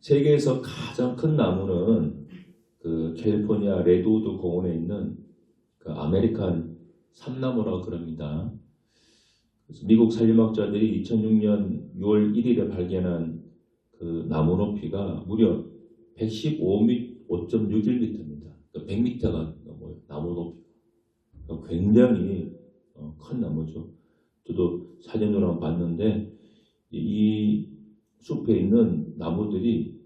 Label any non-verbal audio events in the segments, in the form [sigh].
세계에서 가장 큰 나무는 그 캘리포니아 레드우드 공원에 있는 그 아메리칸 삼나무라고 그럽니다. 미국 산림학자들이 2006년 6월 1일에 발견한 그 나무 높이가 무려 115m, 5.61m입니다. 그러니까 100m가 넘어요. 나무 높이가. 그러니까 굉장히 어, 큰 나무죠. 저도 사진으로 봤는데 이 숲에 있는 나무들이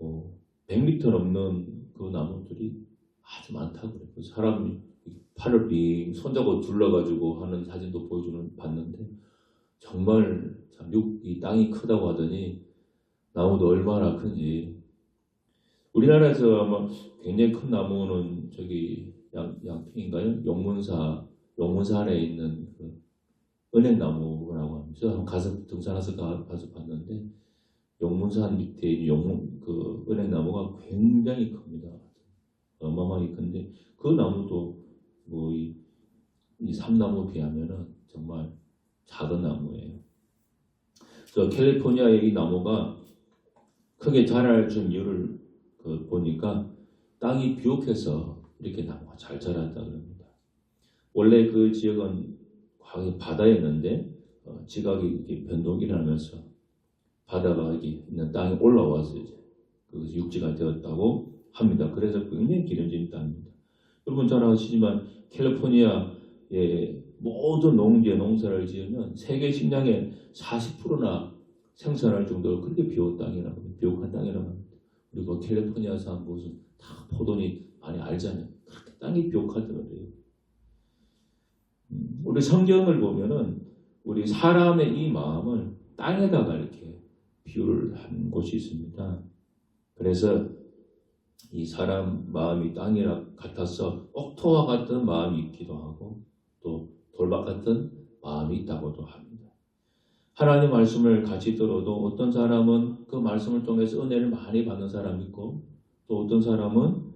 어, 100m 넘는 그 나무들이 아주 많다고 그래요. 그 사람이 팔을 빙 손잡고 둘러가지고 하는 사진도 보여주는 봤는데 정말 참 육- 이 땅이 크다고 하더니 나무도 얼마나 큰지 우리나라에서 아마 굉장히 큰 나무는 저기 양, 양평인가요? 용문사 안에 있는 그 은행나무라고. 한번 가서 등산해서 가, 가서 봤는데 용문산 밑에 용문 그 은행 나무가 굉장히 큽니다. 어마어마하게 큰데 그 나무도 뭐이 이 삼나무 비하면은 정말 작은 나무예요. 저 캘리포니아의 이 나무가 크게 자랄 준 이유를 그 보니까 땅이 비옥해서 이렇게 나무가 잘 자랐다 그럽니다. 원래 그 지역은 과거 바다였는데 어, 지각이 변동이 일어나면서 바다가 여기 있는 땅에 올라와서 이제 그 육지가 되었다고 합니다. 그래서 굉장히 기름진 땅입니다. 여러분 잘 아시지만 캘리포니아의 모든 농지에 농사를 지으면 세계 식량의 40%나 생산할 정도로 그렇게 비옥 땅이라고. 비옥한 땅이라고 합니다. 그리고 캘리포니아 사람 무슨 다 포도니 많이 알잖아요. 그렇게 땅이 비옥하다고 그래요. 음, 우리 성경을 보면은 우리 사람의 이 마음을 땅에다가 이렇게 비유를 한 곳이 있습니다. 그래서 이 사람 마음이 땅이라 같아서 옥토와 같은 마음이 있기도 하고 또 돌박 같은 마음이 있다고도 합니다. 하나님 말씀을 같이 들어도 어떤 사람은 그 말씀을 통해서 은혜를 많이 받는 사람이 있고 또 어떤 사람은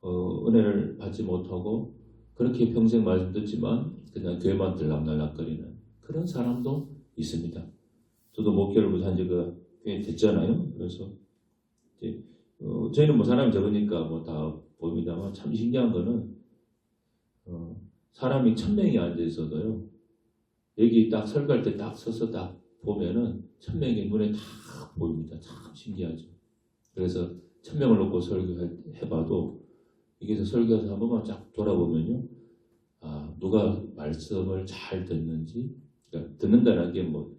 어, 은혜를 받지 못하고 그렇게 평생 말씀 듣지만 그냥 교회만 들락날락거리는 그런 사람도 있습니다. 저도 목회를 한 지가 꽤 됐잖아요. 그래서 이제 어, 저희는 뭐 사람이 적으니까 뭐다 보입니다만 참 신기한 거는 어, 사람이 천 명이 앉아 있어도요. 여기 딱 설교할 때 딱 서서 딱 보면은 천 명이 눈에 다 보입니다. 참 신기하죠. 그래서 천 명을 놓고 설교해봐도 이게 설교해서 한 번만 쫙 돌아보면요. 아, 누가 말씀을 잘 듣는지, 그러니까 듣는다는 게 뭐,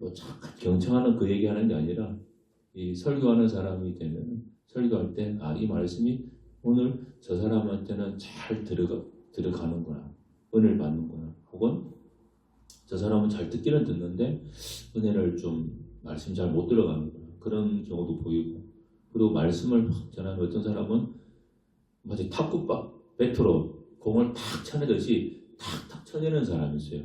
뭐 잠깐 경청하는 그 얘기하는 게 아니라 이 설교하는 사람이 되면 설교할 때 아 이 말씀이 오늘 저 사람한테는 잘 들어가 들어가는구나 은혜를 받는구나 혹은 저 사람은 잘 듣기는 듣는데 은혜를 좀 말씀 잘 못 들어가는구나 그런 경우도 보이고 그리고 말씀을 막 전하는 어떤 사람은 마치 탁구박 배트로 공을 탁 쳐내듯이 탁탁 쳐내는 사람이 있어요.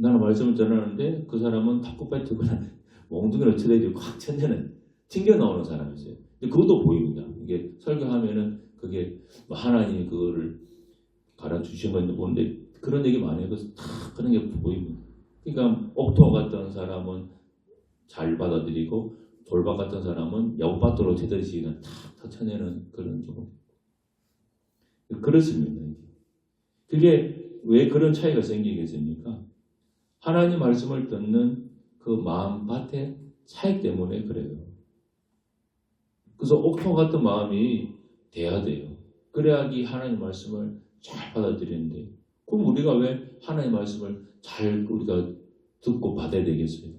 나는 말씀을 전하는데 그 사람은 배트 그냥 몽둥이를 쳐내지 꽉 쳐내는 튕겨 나오는 사람이 있어요. 근데 그것도 보입니다. 이게 설교하면은 그게 뭐 하나님이 그거를 가르쳐 주신 건지 모르는데 그런 얘기 많이 해서 다 그런 게 보입니다. 그러니까 옥토 같은 사람은 잘 받아들이고 돌박 같은 사람은 야구밭으로 제대로 그냥 탁 쳐내는 그런 좀 그렇습니다. 그게 왜 그런 차이가 생기겠습니까? 하나님 말씀을 듣는 그 마음밭의 차이 때문에 그래요. 그래서 옥토 같은 마음이 돼야 돼요. 그래야 이 하나님 말씀을 잘 받아들이는데 그럼 우리가 왜 하나님 말씀을 잘 우리가 듣고 받아야 되겠어요?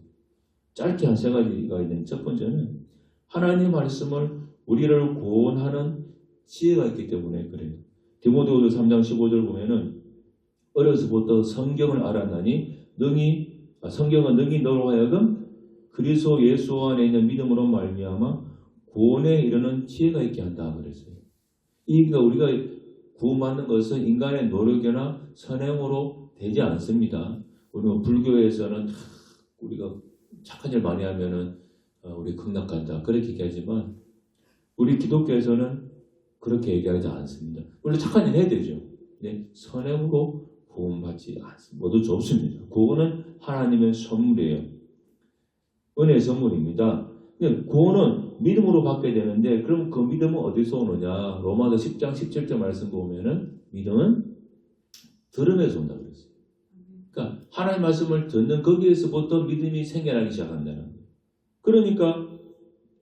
짧게 한 세 가지가 있는 첫 번째는 하나님 말씀을 우리를 구원하는 지혜가 있기 때문에 그래요. 디모데후서 3장 15절 보면은 어려서부터 성경을 알아나니 능히 아, 성경은 능히 너로 하여금 그리스도 예수 안에 있는 믿음으로 말미암아 구원에 이르는 지혜가 있게 한다 그랬어요. 이가 우리가 구원받는 것은 인간의 노력이나 선행으로 되지 않습니다. 우리 불교에서는 다 우리가 착한 일 많이 하면은 어, 우리 극락 간다 그렇게 얘기하지만 우리 기독교에서는 그렇게 얘기하지 않습니다. 물론 착한 일 해야 되죠. 네, 선행으로 구원받지 않습니다. 모두 좋습니다. 구원은 하나님의 선물이에요. 은혜의 선물입니다. 근데 구원은 믿음으로 받게 되는데 그럼 그 믿음은 어디서 오느냐? 로마서 10장 17절 말씀 보면은 믿음은 들음에서 온다 그랬어요. 그러니까 하나님 말씀을 듣는 거기에서부터 믿음이 생겨나기 시작한다는 거예요. 그러니까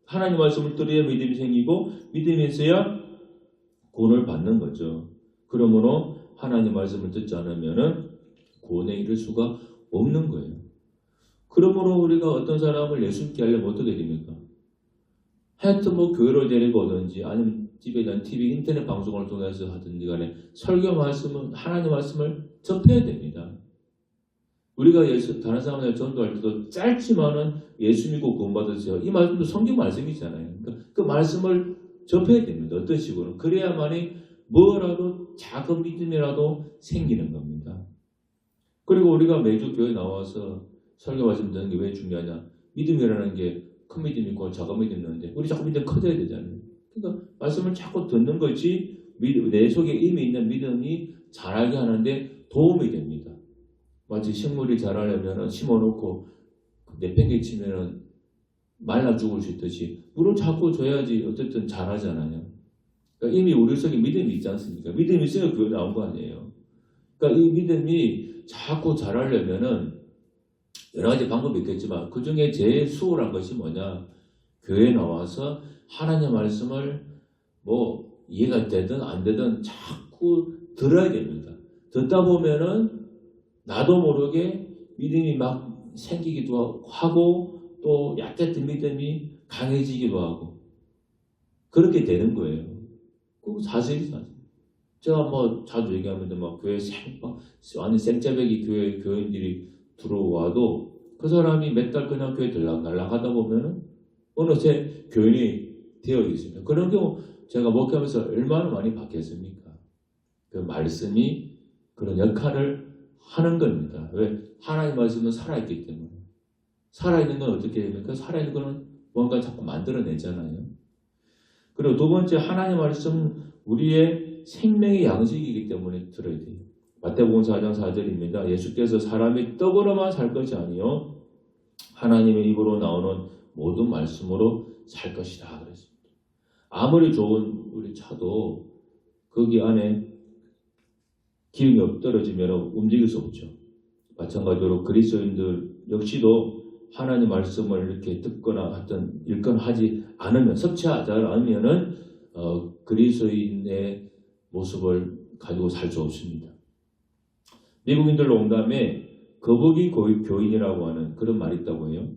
하나님 말씀을 들어야 믿음이 생기고 믿음이 있어야 구원을 받는 거죠. 그러므로 하나님 말씀을 듣지 않으면은 구원에 이를 수가 없는 거예요. 그러므로 우리가 어떤 사람을 예수님께 하려면 어떻게 됩니까? 하여튼 뭐 교회를 데리고 오든지 아니면 집에 대한 TV, 인터넷 방송을 통해서 하든지 간에 설교 말씀은 하나님 말씀을 접해야 됩니다. 우리가 예수 다른 사람들 전도할 때도 짧지만은 예수 믿고 구원받으세요. 이 말씀도 성경 말씀이잖아요. 그러니까 그 말씀을 접해야 됩니다. 어떤 식으로 그래야만이 뭐라도 작은 믿음이라도 생기는 겁니다. 그리고 우리가 매주 교회 나와서 설교 말씀 듣는 게 왜 중요하냐? 믿음이라는 게 큰 믿음 있고 작은 믿음 있는데 우리 자꾸 믿음 커져야 되잖아요. 그러니까 말씀을 자꾸 듣는 믿음, 내 속에 이미 있는 믿음이 자라게 하는데 도움이 됩니다. 마치 식물이 자라려면 심어놓고 내팽개치면 말라 죽을 수 있듯이 물을 자꾸 줘야지 어쨌든 자라잖아요. 그러니까 이미 우리 속에 믿음이 있지 않습니까? 믿음이 있어야 교회 나온 거 아니에요. 그러니까 이 믿음이 자꾸 자라려면은 여러 가지 방법이 있겠지만 그 중에 제일 수월한 것이 뭐냐? 교회에 나와서 하나님 말씀을 뭐 이해가 되든 안 되든 자꾸 들어야 됩니다. 듣다 보면은 나도 모르게 믿음이 막 생기기도 하고 또 약했던 믿음이 강해지기도 하고 그렇게 되는 거예요. 그 사실이 사실. 제가 뭐 자주 얘기하는데 막 교회 생, 막 완전 생짜배기 교회 교인들이 들어와도 그 사람이 몇 달 그냥 교회 들락날락 하다 보면은 어느새 교인이 되어 있습니다. 그런 경우 제가 목회하면서 얼마나 많이 바뀌었습니까? 그 말씀이 그런 역할을 하는 겁니다. 왜? 하나님 말씀은 살아있기 때문에. 살아있는 건 어떻게 됩니까? 살아있는 거는 뭔가 자꾸 만들어내잖아요. 그리고 두 번째, 하나님 말씀 우리의 생명의 양식이기 때문에 들어야 돼요. 마태복음 4장 4절입니다. 예수께서 사람이 떡으로만 살 것이 아니요 하나님의 입으로 나오는 모든 말씀으로 살 것이다 그랬습니다. 아무리 좋은 우리 차도 거기 안에 기름이 떨어지면 움직일 수 없죠. 마찬가지로 그리스도인들 역시도 하나님 말씀을 이렇게 듣거나 하여튼 읽거나 하지 않으면 섭취하지 않으면은 어, 그리스도인의 모습을 가지고 살 수 없습니다. 미국인들 농담에 거북이 고- 교인이라고 하는 그런 말이 있다고 해요.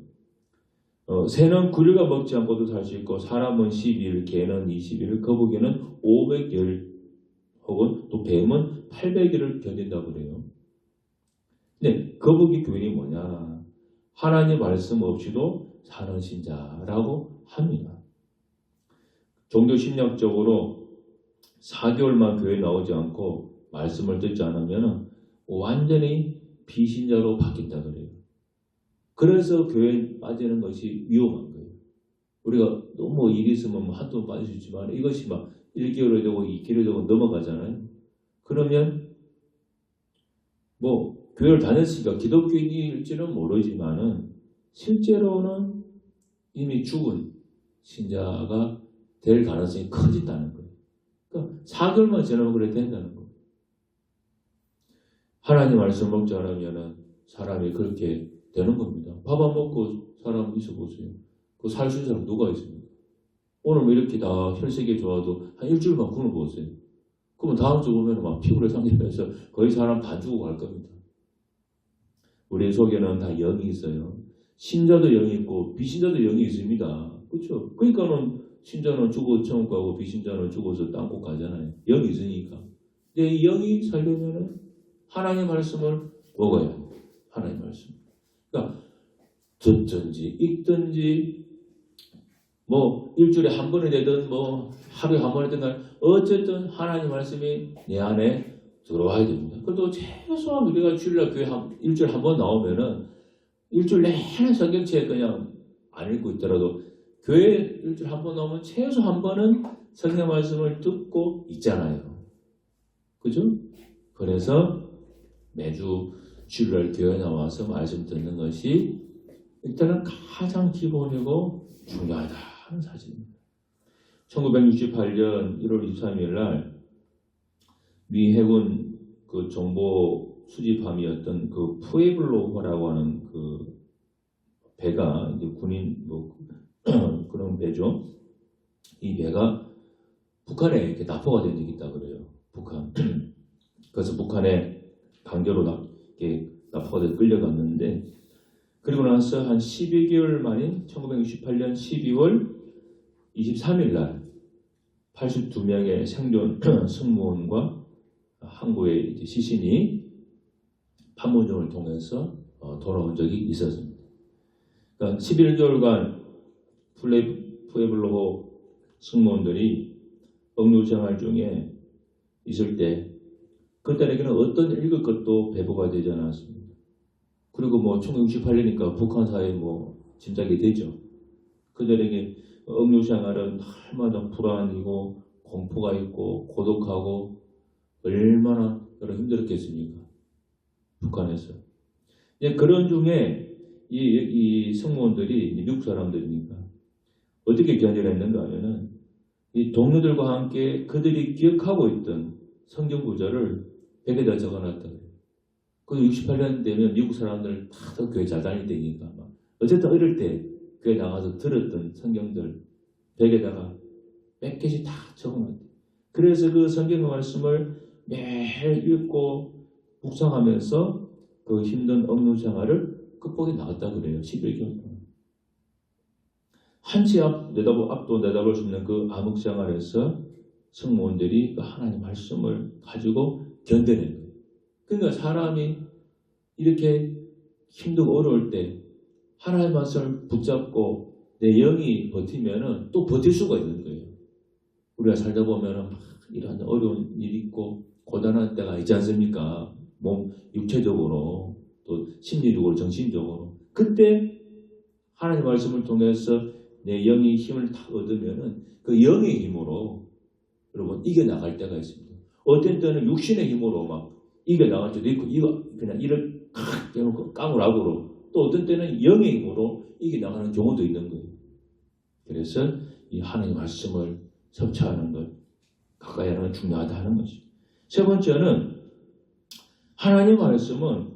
어, 새는 9일간 먹지 않고도 살 수 있고 사람은 12일, 개는 20일, 거북이는 500일 혹은 또 뱀은 800일을 견딘다고 그래요. 근데 거북이 교인이 뭐냐? 하나님 말씀 없이도 사는 신자라고 합니다. 종교 심리학적으로 4개월만 교회 나오지 않고 말씀을 듣지 않으면 완전히 비신자로 바뀐다 그래요. 그래서 교회에 빠지는 것이 위험한 거예요. 우리가 너무 일이 있으면 뭐 한두 번 빠질 수 있지만 이것이 막 1개월이 되고 2개월이 되고 넘어가잖아요. 그러면 뭐 교회를 다녔으니까 기독교인일지는 모르지만은 실제로는 이미 죽은 신자가 될 가능성이 커진다는 거예요. 그러니까 4개월만 지나면 그래 된다는 거예요. 하나님 말씀 먹지 않으면은 사람이 그렇게 되는 겁니다. 밥 안 먹고 사람 있어 보세요. 그 살 수 있는 사람 누가 있습니까? 오늘 뭐 이렇게 다 혈색이 좋아도 한 일주일만 굶어 보세요. 그러면 다음 주 보면 막 피부를 상실해서 거의 사람 다 죽고 갈 겁니다. 우리 속에는 다 영이 있어요. 신자도 영이 있고 비신자도 영이 있습니다. 그렇죠? 그러니까는 신자는 죽어 천국 가고 비신자는 죽어서 땅콩 가잖아요. 영이 있으니까. 근데 이 영이 살려면은 하나님 말씀을 먹어야 해요. 하나님 말씀. 그러니까 듣든지 읽든지 뭐 일주일에 한 번이 되든 뭐 하루에 한 번이 되든 어쨌든 하나님 말씀이 내 안에 들어와야 됩니다. 그래도 최소한 우리가 주일날 교회 한, 일주일에 한번 나오면은 일주일 내내 성경책 그냥 안 읽고 있더라도 교회 일주일에 한번 나오면 최소 한 번은 성경 말씀을 듣고 있잖아요. 그죠? 그래서 매주 주일날 교회 나와서 말씀 듣는 것이 일단은 가장 기본이고 중요하다 하는 사실입니다. 1968년 1월 23일 날 미 해군 그 정보 수집함이었던 그 푸에블로호라고 하는 그 배가 이제 군인 뭐 [clears throat] 그런 배죠. 이 배가 북한에 이렇게 납포가 된 적이 있다 그래요. 북한. [clears throat] 그래서 북한에 강제로 납, 이렇게 납포가 돼서 끌려갔는데 그리고 나서 한 12개월 만인 1968년 12월 23일 날 82명의 생존 [clears throat] 승무원과 이제 시신이 판문점을 통해서 어, 돌아온 적이 있었습니다. 그러니까 11개월간 플레 푸에블로호 승무원들이 억류 생활 중에 있을 때 그들에게는 어떤 읽을 것도 배부가 되지 않았습니다. 그리고 뭐 1968년이니까 북한 사회 뭐 짐작이 되죠. 그들에게 억류 생활은 날마다 불안이고 공포가 있고 고독하고 얼마나 여러 힘들었겠습니까? 북한에서. 예, 그런 중에 이, 이 승무원들이 이제 미국 사람들이니까 어떻게 견뎌냈는가 하면은 이 동료들과 함께 그들이 기억하고 있던 성경 구절을 벽에다 적어놨다. 그 68년 되면 미국 사람들 다더 교회 잘 다닐 때니까 막 어쨌든 어릴 때 교회 나가서 들었던 성경들 벽에다가 몇 개씩 다 적어놨대. 그래서 그 성경 말씀을 매일 읽고 묵상하면서 그 힘든 억류 생활을 극복해 나갔다 그래요. 11개월 동안. 한치 앞 내다보 앞도 내다볼 수 없는 그 암흑 생활에서 승무원들이 그 하나님 말씀을 가지고 견뎌낸 거예요. 그러니까 사람이 이렇게 힘들고 어려울 때 하나님 말씀을 붙잡고 내 영이 버티면은 또 버틸 수가 있는 거예요. 우리가 살다 보면은 막 이런 어려운 일 있고 고단한 때가 있지 않습니까? 몸 육체적으로 또 심리적으로 정신적으로 그때 하나님 말씀을 통해서 내 영의 힘을 다 얻으면은 그 영의 힘으로 여러분 이겨 나갈 때가 있습니다. 어떤 때는 육신의 힘으로 막 이겨 나갈 때도 있고 이거 그냥 이를 칵 대놓고 까무라고로 또 어떤 때는 영의 힘으로 이겨 나가는 경우도 있는 거예요. 그래서 이 하나님 말씀을 섭취하는 것 가까이 하는 건 중요하다 하는 것이. 세 번째는 하나님 말씀은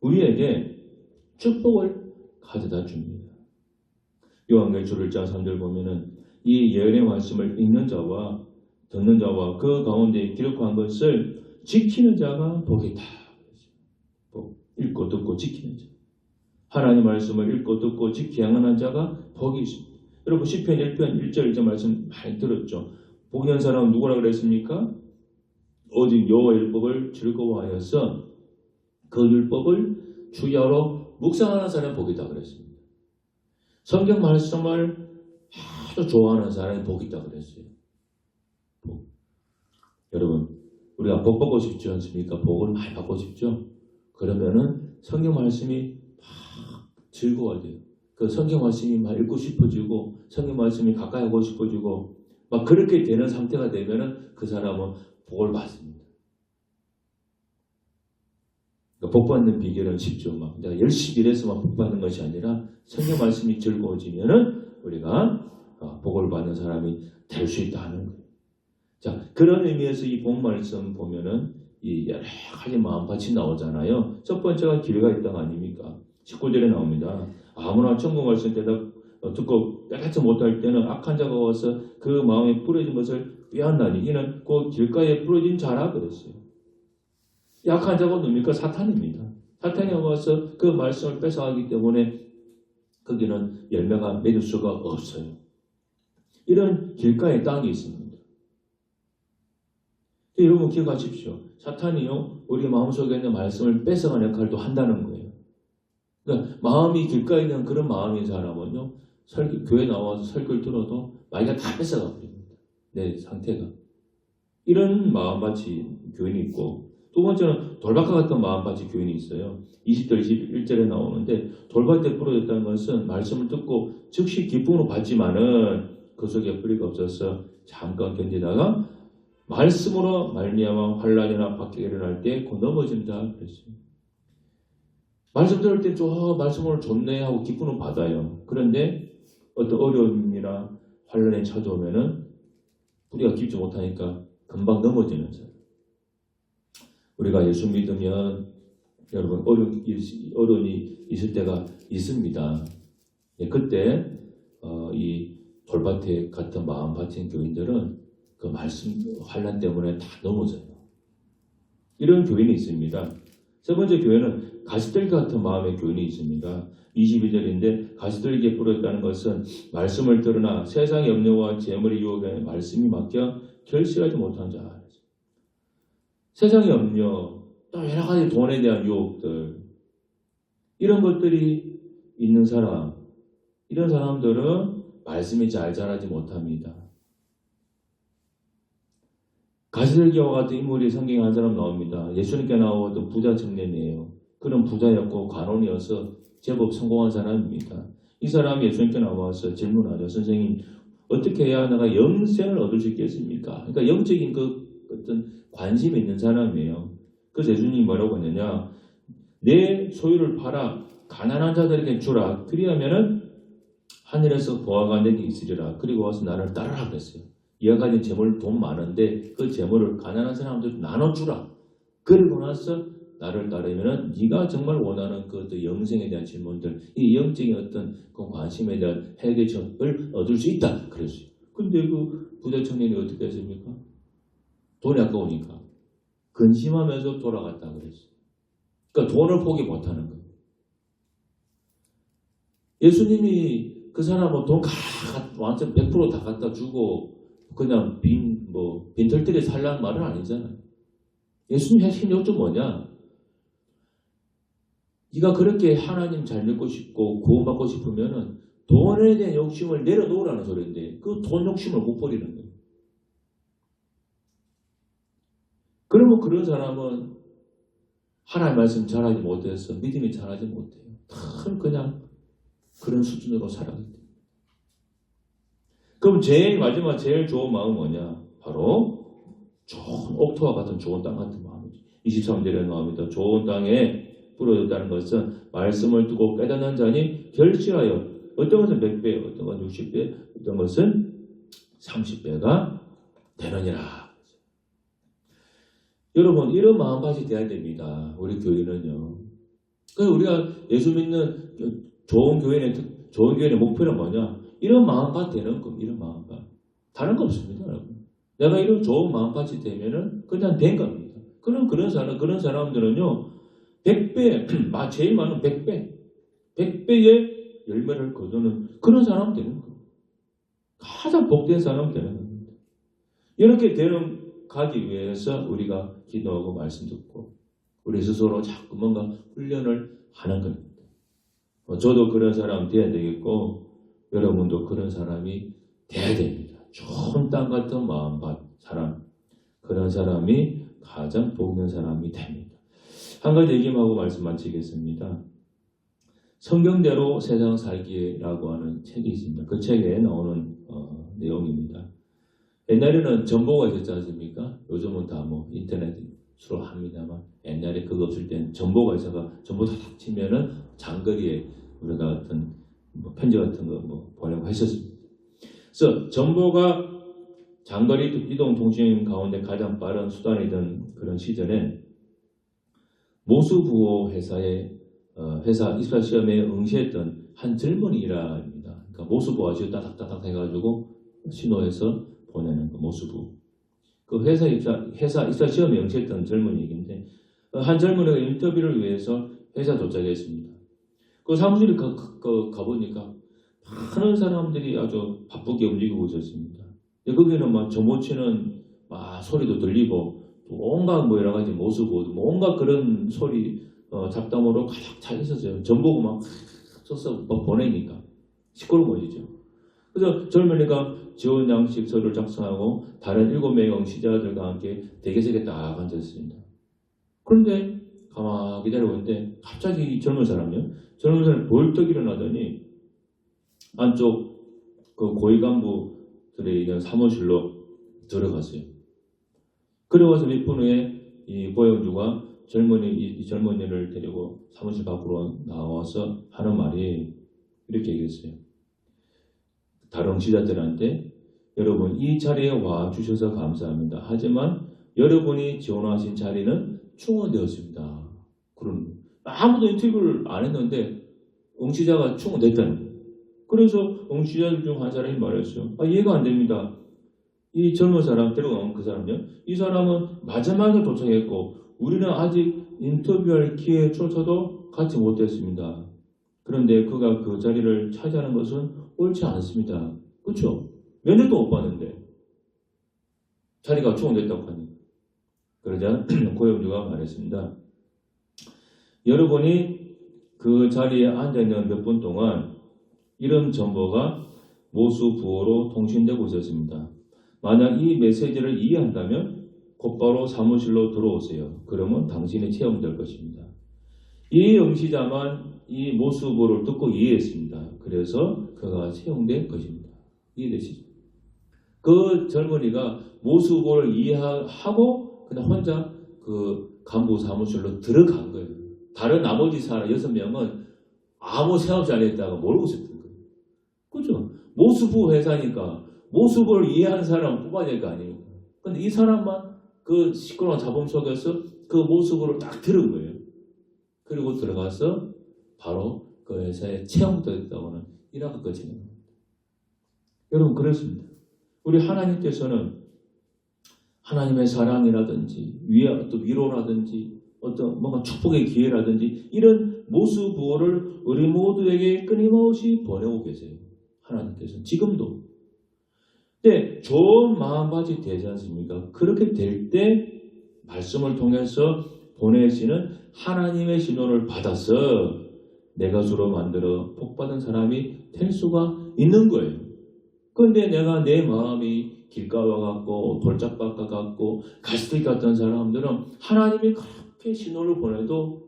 우리에게 축복을 가져다 줍니다. 요한계시록 1장 3절 보면은 이 예언의 말씀을 읽는 자와 듣는 자와 그 가운데 기록한 것을 지키는 자가 복이다. 복. 읽고 듣고 지키는 자. 하나님 말씀을 읽고 듣고 지키 행하는 자가 복이 있습니다. 여러분 시편 1편 1절 2절 말씀 많이 들었죠. 복 있는 사람은 누구라 그랬습니까? 오직 여호와 율법을 즐거워하여서 그 율법을 주야로 묵상하는 사람이 복이다 그랬습니다. 성경 말씀을 아주 좋아하는 사람이 복이 있다 그랬어요. 복. 여러분, 우리가 복 받고 싶지 않습니까? 복을 많이 받고 싶죠? 그러면은 성경 말씀이 막 즐거워져요. 그 성경 말씀이 막 읽고 싶어지고, 성경 말씀이 가까이 하고 싶어지고, 막 그렇게 되는 상태가 되면은 그 사람은 복을 받습니다. 그러니까 복 받는 비결은 쉽죠. 막 내가 열심히 일해서 만 복 받는 것이 아니라 성경 말씀이 즐거워지면은 우리가 어, 복을 받는 사람이 될 수 있다 하는 거예요. 자, 그런 의미에서 이 복 말씀 보면은 이 여러 가지 마음밭이 나오잖아요. 첫 번째가 기회가 있다가 아닙니까? 19절에 나옵니다. 아무나 천국 말씀 대답 어, 듣고 깨닫지 못할 때는 악한 자가 와서 그 마음에 뿌려진 것을 빼앗나니 이는 그 길가에 뿌려진 자라 그랬어요. 약한 자가 누굽니까? 사탄입니다. 사탄이 와서 그 말씀을 뺏어가기 때문에 거기는 열매가 맺을 수가 없어요. 이런 길가에 땅이 있습니다. 여러분 기억하십시오. 사탄이요 우리 마음속에 있는 말씀을 뺏어가는 역할도 한다는 거예요. 그러니까 마음이 길가에 있는 그런 마음인 사람은요 설 교회 나와서 설교를 들어도 마귀가 다 뺏어가 버립니다. 내 상태가 이런 마음밭이 교인이 있고 두 번째는 돌박과 같은 마음밭이 교인이 있어요. 20절 21절에 나오는데 돌밭에 뿌려졌다는 것은 말씀을 듣고 즉시 기쁨으로 받지만은 그 속에 뿌리가 없어서 잠깐 견디다가 말씀으로 말미암아 환란이나 박해가 일어날 때 곧 넘어진다 그랬어요. 말씀 들을 때 저 말씀을 좋네 하고 기쁨은 받아요. 그런데 어떤 어려움이나 환란에 찾아오면은 우리가 깊지 못하니까 금방 넘어지는 거죠. 우리가 예수 믿으면 여러분 어려운 어려움이 있을 때가 있습니다. 예, 그때 어, 이 돌밭에 같은 마음 받친 교인들은 그 말씀 환란 때문에 다 넘어져요. 이런 교인이 있습니다. 세 번째 교회는 가시들기 같은 마음의 교인이 있습니다. 22절인데 가시들기에 뿌렸다는 것은 말씀을 들으나 세상의 염려와 재물의 유혹에 말씀이 맡겨 결실하지 못한 자. 세상의 염려, 또 여러 가지 돈에 대한 유혹들 이런 것들이 있는 사람, 이런 사람들은 말씀이 잘 자라지 못합니다. 가시들기와 같은 인물이 성경에 한 사람 나옵니다. 예수님께 나오던 부자 청년이에요. 그런 부자였고 관원이어서 제법 성공한 사람입니다. 이 사람이 예수님께 나와서 질문하죠. 선생님, 어떻게 해야 내가 영생을 얻을 수 있겠습니까? 그러니까 영적인 그 어떤 관심이 있는 사람이에요. 그래서 예수님이 뭐라고 했느냐? 내 소유를 팔아 가난한 자들에게 주라. 그리하면은 하늘에서 보아가 내게 있으리라. 그리고 와서 나를 따르라 그랬어요. 이와 같은 재물 돈 많은데 그 재물을 가난한 사람들 나눠주라. 그러고 나서 나를 따르면은 네가 정말 원하는 그 영생에 대한 질문들, 이 영적인 어떤 그 관심에 대한 해결책을 얻을 수 있다. 그랬어요. 근데 그 부자 청년이 어떻게 했습니까? 돈이 아까우니까 근심하면서 돌아갔다 그랬어요. 그러니까 돈을 포기 못하는 거예요. 예수님이 그 사람은 돈 가, 완전 100%다 갖다 주고 그냥 빈, 뭐, 빈털들에 살란 말은 아니잖아요. 예수님 핵심 요점 뭐냐? 네가 그렇게 하나님 잘 믿고 싶고 구원받고 싶으면은 돈에 대한 욕심을 내려놓으라는 소리인데 그 돈 욕심을 못 버리는 거예요. 그러면 그런 사람은 하나님 말씀 잘하지 못해서 믿음이 잘하지 못해요. 다 그냥 그런 수준으로 살아가게 돼요. 그럼 제일 마지막 제일 좋은 마음은 뭐냐? 바로 좋은 옥토와 같은 좋은 땅 같은 마음이죠. 23절의 마음이다. 좋은 땅에 뿌려졌다는 것은 말씀을 두고 깨닫는 자니 결실하여 어떤 것은 100배, 어떤 것은 60배, 어떤 것은 30배가 되느니라. 여러분 이런 마음가짐이 돼야 됩니다. 우리 교회는요. 그래서 우리가 예수 믿는 좋은 교회의 좋은 교회의 목표는 뭐냐? 이런 마음밭 되는 거, 이런 마음밭. 다른 거 없습니다, 여러분. 내가 이런 좋은 마음밭이 되면은 그냥 된 겁니다. 그런 그런 사람 그런 사람들은요, 100배, [clears throat] 제일 많은 100배, 100배의 열매를 거두는 그런 사람 되는 거예요. 가장 복된 사람 되는 겁니다. 이렇게 되는 가기 위해서 우리가 기도하고 말씀 듣고 우리 스스로 자꾸 뭔가 훈련을 하는 겁니다. 어, 저도 그런 사람 돼야 되겠고 여러분도 그런 사람이 돼야 됩니다. 좋은 땅 같은 마음 받 사람 그런 사람이 가장 복 있는 사람이 됩니다. 한 가지 얘기하고 말씀 마치겠습니다. 성경대로 세상 살기라고 하는 책이 있습니다. 그 책에 나오는 어, 내용입니다. 옛날에는 전보가 있었지 않습니까? 요즘은 다 뭐 인터넷으로 합니다만 옛날에 그거 없을 때는 전보가 있어서 전보 다 치면은 장거리에 우리가 어떤 뭐 편지 같은 거 뭐 보내고 했었습니다. 그래서 전보가 장거리 이동 통신 가운데 가장 빠른 수단이던 그런 시절에 모수부호 회사의 어, 회사 입사 시험에 응시했던 한 젊은이랍니다. 그러니까 모수부호 아주 따닥따닥 해가지고 신호해서 보내는 그 모수부. 그 회사 입사 회사 입사 시험에 응시했던 젊은 얘기인데 어, 한 젊은이가 인터뷰를 위해서 회사 도착했습니다. 그 사무실에 가, 가, 가 보니까 많은 사람들이 아주 바쁘게 움직이고 있었습니다. 거기는 막 점호치는 막 소리도 들리고 또 온갖 뭐 여러 가지 모습고 뭐 온갖 그런 소리 어, 잡담으로 가득 차 있었어요. 전보고 막 써서 막 보내니까 시끄러운 거죠. 그래서 젊은이가 지원 양식 서류를 작성하고 다른 일곱 명의 응시자들과 함께 대기석에 딱 앉았습니다. 그런데 가만히 기다리고 있는데 갑자기 이 젊은 사람이요. 젊은 사람이 벌떡 일어나더니 안쪽 그 고위 간부들의 이런 사무실로 들어갔어요. 그러고서 몇 분 후에 이 고영주가 젊은이 이, 이 젊은이를 데리고 사무실 밖으로 나와서 하는 말이 이렇게 얘기했어요. 다른 지자들한테 여러분 이 자리에 와 주셔서 감사합니다. 하지만 여러분이 지원하신 자리는 충원되었습니다. 그런. 아무도 인터뷰를 안 했는데 응시자가 충원됐다는. 그래서 응시자들 중 한 사람이 말했어요. 아, 이해가 안 됩니다. 이 젊은 사람 데려온 그 사람요. 이 사람은 마지막에 도착했고 우리는 아직 인터뷰할 기회조차도 갖지 못했습니다. 그런데 그가 그 자리를 차지하는 것은 옳지 않습니다. 그렇죠? 면접도 못 봤는데 자리가 충원됐다고 하니 그러자 [clears throat] 고영주가 말했습니다. 여러분이 그 자리에 앉아있는 몇 분 동안 이름 정보가 모수 부호로 통신되고 있었습니다. 만약 이 메시지를 이해한다면 곧바로 사무실로 들어오세요. 그러면 당신이 채용될 것입니다. 이 응시자만 이 모수부를 듣고 이해했습니다. 그래서 그가 채용된 것입니다. 이해되시죠? 그 젊은이가 모수부를 이해하고 그냥 혼자 그 간부 사무실로 들어간 거예요. 다른 나머지 사람 여섯 명은 아무 생각 없이 안 했다가 모르고 있었던 거예요. 그죠? 모수부 회사니까 모수부를 이해하는 사람을 뽑아야 될 거 아니에요. 근데 이 사람만 그 시끄러운 잡음 속에서 그 모수부를 딱 들은 거예요. 그리고 들어가서 바로 그 회사에 채용됐다고는 일화가 끝이는 겁니다. 여러분 그렇습니다. 우리 하나님께서는 하나님의 사랑이라든지 위에 또 위로라든지 어떤 뭔가 축복의 기회라든지 이런 모수 부호를 우리 모두에게 끊임없이 보내고 계세요. 하나님께서는 지금도. 근데 좋은 마음가짐 되지 않습니까? 그렇게 될 때 말씀을 통해서 보내시는 하나님의 신호를 받아서 내 것으로 만들어 복받은 사람이 될 수가 있는 거예요. 그런데 내가 내 마음이 길가와 같고 돌짝밭과 같고 가스트 같은 사람들은 하나님이 그렇게 신호를 보내도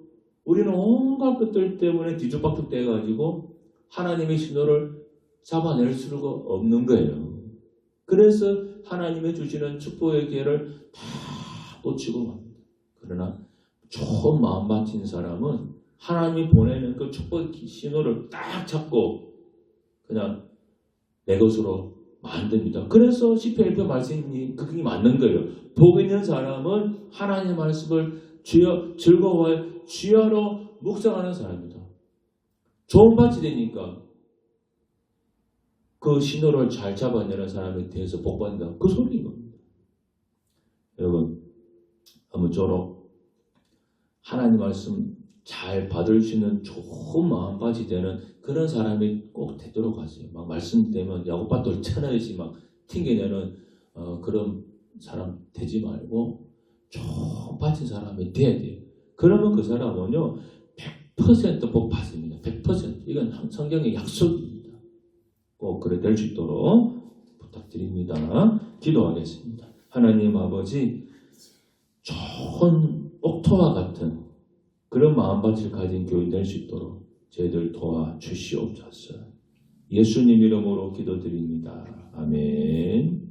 우리는 온갖 것들 때문에 뒤죽박죽 돼가지고 하나님의 신호를 잡아낼 수가 없는 거예요. 그래서 하나님의 주시는 축복의 기회를 다 놓치고 맙니다. 그러나 좋은 마음 받친 사람은 하나님이 보내는 그 축복의 신호를 딱 잡고 그냥 내 것으로 만듭니다. 그래서 시편 1편 말씀이 그게 맞는 거예요. 복 있는 사람은 하나님의 말씀을 주여 즐거워해 주여로 묵상하는 사람입니다. 좋은 밭이 되니까 그 신호를 잘 잡아내는 사람에 대해서 복받는다. 그 소리인 겁니다. 여러분, 아무쪼록 하나님 말씀 잘 받을 수 있는 좋은 마음밭이 되는 그런 사람이 꼭 되도록 하세요. 막 말씀되면 야구밭돌 천하듯이 막 튕겨내는 어, 그런 사람 되지 말고 좋은 밭인 사람이 돼야 돼요. 그러면 그 사람은요 100%복 받습니다. 100% 이건 성경의 약속입니다. 꼭 그래 될 수 있도록 부탁드립니다. 기도하겠습니다. 하나님 아버지 좋은 옥토와 같은 그런 마음밭을 가진 교회 될수 있도록 저희들 도와 주시옵소서. 예수님 이름으로 기도드립니다. 아멘.